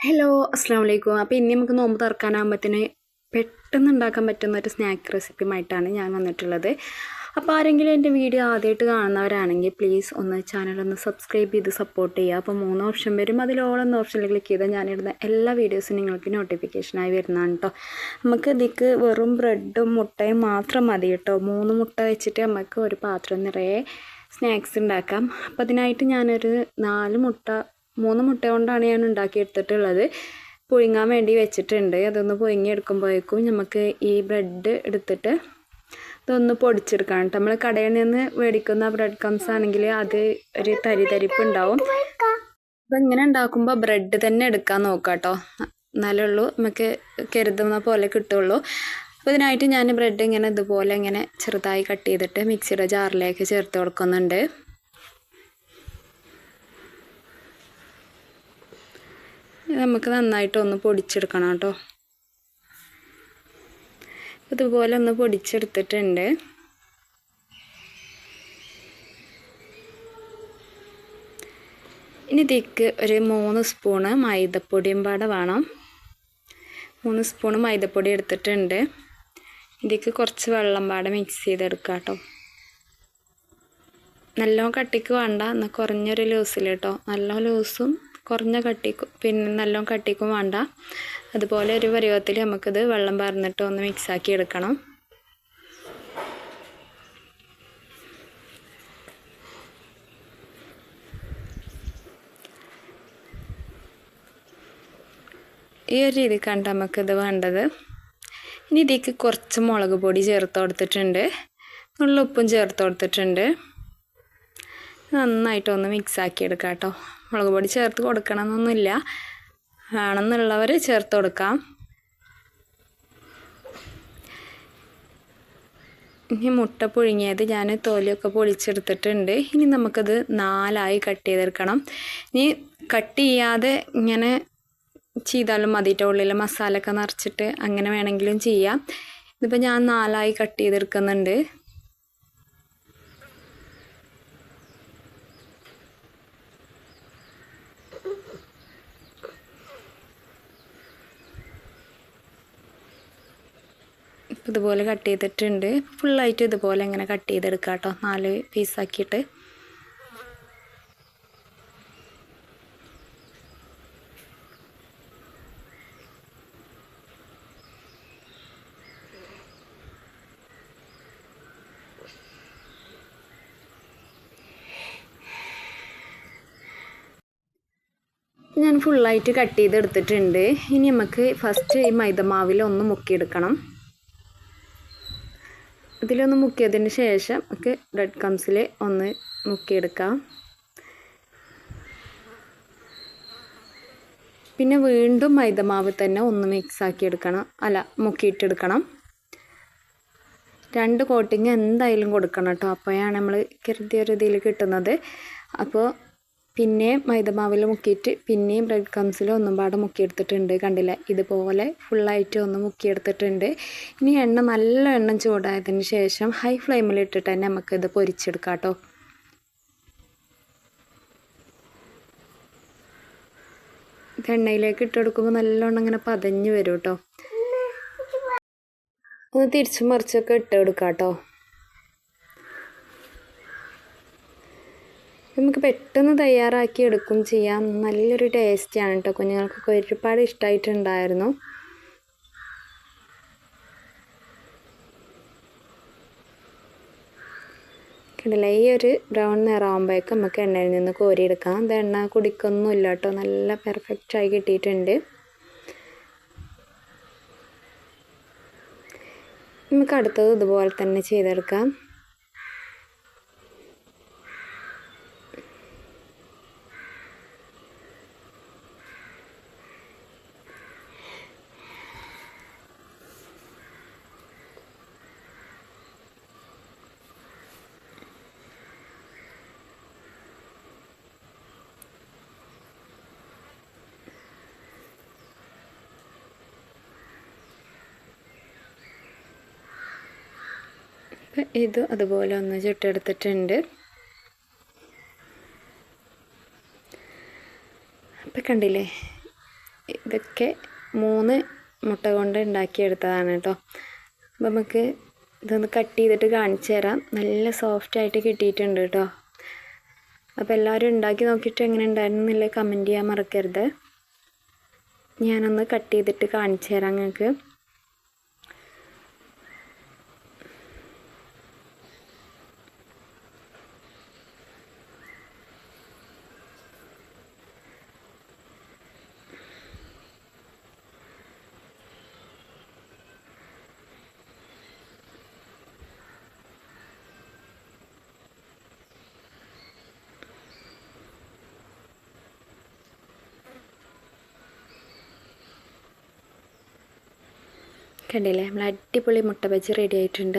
Hello അസ്സാം വലൈക്കും അപ്പോൾ ഇനി നമുക്ക് നോമ്പ് തുറക്കാനാകുമ്പോഴത്തേന് പെട്ടെന്ന് ഉണ്ടാക്കാൻ പറ്റുന്ന ഒരു സ്നാക്ക് റെസിപ്പിയുമായിട്ടാണ് ഞാൻ വന്നിട്ടുള്ളത്. അപ്പോൾ ആരെങ്കിലും എന്റെ വീഡിയോ ആദ്യമായിട്ട് കാണുന്നവരാണെങ്കിൽ പ്ലീസ് ഒന്ന് ചാനലൊന്ന് സബ്സ്ക്രൈബ് ചെയ്ത് സപ്പോർട്ട് ചെയ്യുക. അപ്പോൾ മൂന്ന് ഓപ്ഷൻ വരും. അതിൽ ഓൾ എന്ന ഓപ്ഷനിൽ ക്ലിക്ക് ചെയ്താൽ ഞാനിടുന്ന എല്ലാ വീഡിയോസും നിങ്ങൾക്ക് നോട്ടിഫിക്കേഷനായി വരുന്നതാണ് കേട്ടോ നമുക്ക് ഇതിക്ക് വെറും ബ്രെഡും മുട്ടയും മാത്രം മതി കേട്ടോ മൂന്ന് മുട്ട വെച്ചിട്ട് നമുക്ക് ഒരു പാത്രം നിറയെ സ്നാക്സ് ഉണ്ടാക്കാം. അപ്പോൾ അതിനായിട്ട് ഞാനൊരു നാല് മുട്ട മൂന്ന് മുട്ട കൊണ്ടാണ് ഞാൻ ഉണ്ടാക്കിയെടുത്തിട്ടുള്ളത്. പുഴുങ്ങാൻ വേണ്ടി വെച്ചിട്ടുണ്ട്. അതൊന്ന് പുഴുങ്ങിയെടുക്കുമ്പോഴേക്കും നമുക്ക് ഈ ബ്രെഡ് എടുത്തിട്ട് ഇതൊന്ന് പൊടിച്ചെടുക്കണം നമ്മൾ കടയിൽ നിന്ന് മേടിക്കുന്ന ബ്രെഡ് കംസ് ആണെങ്കിൽ അത് ഒരു തരി തരിപ്പ് ഉണ്ടാവും. അപ്പം ഇങ്ങനെ ഉണ്ടാക്കുമ്പോൾ ബ്രെഡ് തന്നെ എടുക്കാൻ നോക്കാം കേട്ടോ. എന്നാലേ ഉള്ളൂ. നമുക്ക് കരുതുന്ന പോലെ കിട്ടുള്ളൂ. അപ്പോൾ ഇതിനായിട്ട് ഞാൻ ബ്രെഡ് ഇങ്ങനെ ഇതുപോലെ ഇങ്ങനെ ചെറുതായി കട്ട് ചെയ്തിട്ട് മിക്സിയുടെ ജാറിലേക്ക് ചേർത്ത് കൊടുക്കുന്നുണ്ട്. നമുക്ക് നന്നായിട്ട് ഒന്ന് പൊടിച്ചെടുക്കണം കേട്ടോ. ഇതുപോലെ ഒന്ന് പൊടിച്ചെടുത്തിട്ടുണ്ട്. ഇനി ഇതിക്ക് ഒരു മൂന്ന് സ്പൂണ് മൈദപ്പൊടിയും പാടെ വേണം. മൂന്ന് സ്പൂണ് മൈദപ്പൊടി എടുത്തിട്ടുണ്ട്. ഇതിക്ക് കുറച്ച് വെള്ളം പാടെ മിക്സ് ചെയ്തെടുക്കാം കേട്ടോ. നല്ലോണം കട്ടിക്ക് വേണ്ട എന്നാൽ കുറഞ്ഞൊരു ലൂസിൽ കേട്ടോ. നല്ല ലൂസും കുറഞ്ഞ കട്ടിക്കും പിന്നെ നല്ലോണം കട്ടിക്കും വേണ്ട. അതുപോലെ ഒരു പരുവത്തിൽ നമുക്കിത് വെള്ളം പാർന്നിട്ട് ഒന്ന് മിക്സാക്കി എടുക്കണം. ഈ ഒരു രീതിക്കാണ് നമുക്കിത് വേണ്ടത്. ഇനി ഇതിലേക്ക് കുറച്ച് മുളക് പൊടി ചേർത്ത് കൊടുത്തിട്ടുണ്ട്. നുള്ള ഉപ്പും ചേർത്ത് കൊടുത്തിട്ടുണ്ട്. നന്നായിട്ടൊന്ന് മിക്സാക്കി എടുക്കാം കേട്ടോ മുളക് പൊടി ചേർത്ത് കൊടുക്കണമെന്നൊന്നുമില്ല. വേണമെന്നുള്ളവർ ചേർത്ത് കൊടുക്കാം. ഇനി മുട്ട പുഴുങ്ങിയത് ഞാൻ തോലിയൊക്കെ പൊളിച്ചെടുത്തിട്ടുണ്ട്. ഇനി നമുക്കത് നാലായി കട്ട് ചെയ്തെടുക്കണം. ഇനി കട്ട് ചെയ്യാതെ ഇങ്ങനെ ചെയ്താലും മതിയിട്ട് ഉള്ളിൽ മസാലയൊക്കെ നിറച്ചിട്ട് അങ്ങനെ വേണമെങ്കിലും ചെയ്യാം. ഇതിപ്പോൾ ഞാൻ നാലായി കട്ട് ചെയ്തെടുക്കുന്നുണ്ട്. ഇതുപോലെ കട്ട് ചെയ്തിട്ടുണ്ട്. ഫുള്ളായിട്ട് ഇതുപോലെ ഇങ്ങനെ കട്ട് ചെയ്തെടുക്കാം കേട്ടോ നാല് പീസാക്കിയിട്ട് ഞാൻ ഫുള്ളായിട്ട് കട്ട് ചെയ്തെടുത്തിട്ടുണ്ട്. ഇനി നമുക്ക് ഫസ്റ്റ് ഈ മൈദമാവിൽ ഒന്ന് മുക്കിയെടുക്കണം. ഇതിലൊന്ന് മുക്കിയതിന് ശേഷം നമുക്ക് ബ്രെഡ് കംസിൽ ഒന്ന് മുക്കിയെടുക്കാം. പിന്നെ വീണ്ടും മൈദമാവ് തന്നെ ഒന്ന് മിക്സ് ആക്കി എടുക്കണം അല്ല മുക്കിയിട്ടെടുക്കണം. രണ്ട് കോട്ടിങ് എന്തായാലും കൊടുക്കണം കേട്ടോ. അപ്പോഴാണ് നമ്മൾ കരുതിയ ഇതിൽ കിട്ടുന്നത്. അപ്പോൾ പിന്നെ മൈദമാവിൽ മുക്കിയിട്ട് പിന്നെയും ബ്രെഡ് ക്രംസിൽ ഒന്നും പാടെ മുക്കിയെടുത്തിട്ടുണ്ട്. കണ്ടില്ല? ഇതുപോലെ ഫുള്ളായിട്ട് ഒന്ന് മുക്കിയെടുത്തിട്ടുണ്ട്. ഇനി എണ്ണ നല്ല എണ്ണം ചൂടായതിന് ശേഷം ഹൈ ഫ്ലെയിമിൽ ഇട്ടിട്ട് തന്നെ നമുക്കിത് പൊരിച്ചെടുക്കാം കേട്ടോ. ഇത് എണ്ണയിലേക്ക് ഇട്ട് കൊടുക്കുമ്പോൾ നല്ലോണം ഇങ്ങനെ പതഞ്ഞ് വരും കേട്ടോ. ഒന്ന് തിരിച്ചു മറിച്ചൊക്കെ ഇട്ട് കൊടുക്കാം കേട്ടോ. നമുക്ക് പെട്ടെന്ന് തയ്യാറാക്കി എടുക്കും ചെയ്യാം. നല്ലൊരു ടേസ്റ്റിയാണ് കേട്ടോ കുഞ്ഞുങ്ങൾക്കൊക്കെ ഒരുപാട് ഇഷ്ടമായിട്ടുണ്ടായിരുന്നു കണ്ടില്ല? ഈ ഒരു ബ്രൗൺ നിറാകുമ്പോഴേക്കും നമുക്ക് എണ്ണയിൽ നിന്ന് കോരിയെടുക്കാം. ഇത് എണ്ണ കുടിക്കൊന്നുമില്ല കേട്ടോ നല്ല പെർഫെക്റ്റായി കിട്ടിയിട്ടുണ്ട്. നമുക്ക് അടുത്തത് ഇതുപോലെ തന്നെ ചെയ്തെടുക്കാം. ഇത് അതുപോലെ ഒന്ന് ചുട്ടെടുത്തിട്ടുണ്ട്. അപ്പം കണ്ടില്ലേ ഇതൊക്കെ മൂന്ന് മുട്ട കൊണ്ട് ഉണ്ടാക്കിയെടുത്തതാണ് കേട്ടോ അപ്പം നമുക്ക് ഇതൊന്ന് കട്ട് ചെയ്തിട്ട് കാണിച്ചു തരാം. നല്ല സോഫ്റ്റായിട്ട് കിട്ടിയിട്ടുണ്ട് കേട്ടോ അപ്പോൾ എല്ലാവരും ഉണ്ടാക്കി നോക്കിയിട്ട് എങ്ങനെ ഉണ്ടായിരുന്നു ഉണ്ടായിരുന്നില്ല കമന്റ് ചെയ്യാൻ മറക്കരുത്. ഞാനൊന്ന് കട്ട് ചെയ്തിട്ട് കാണിച്ചു തരാം നിങ്ങൾക്ക്. കണ്ടില്ലേ? നമ്മൾ അടിപൊളി മുട്ട ബജി റെഡി ആയിട്ടുണ്ട്.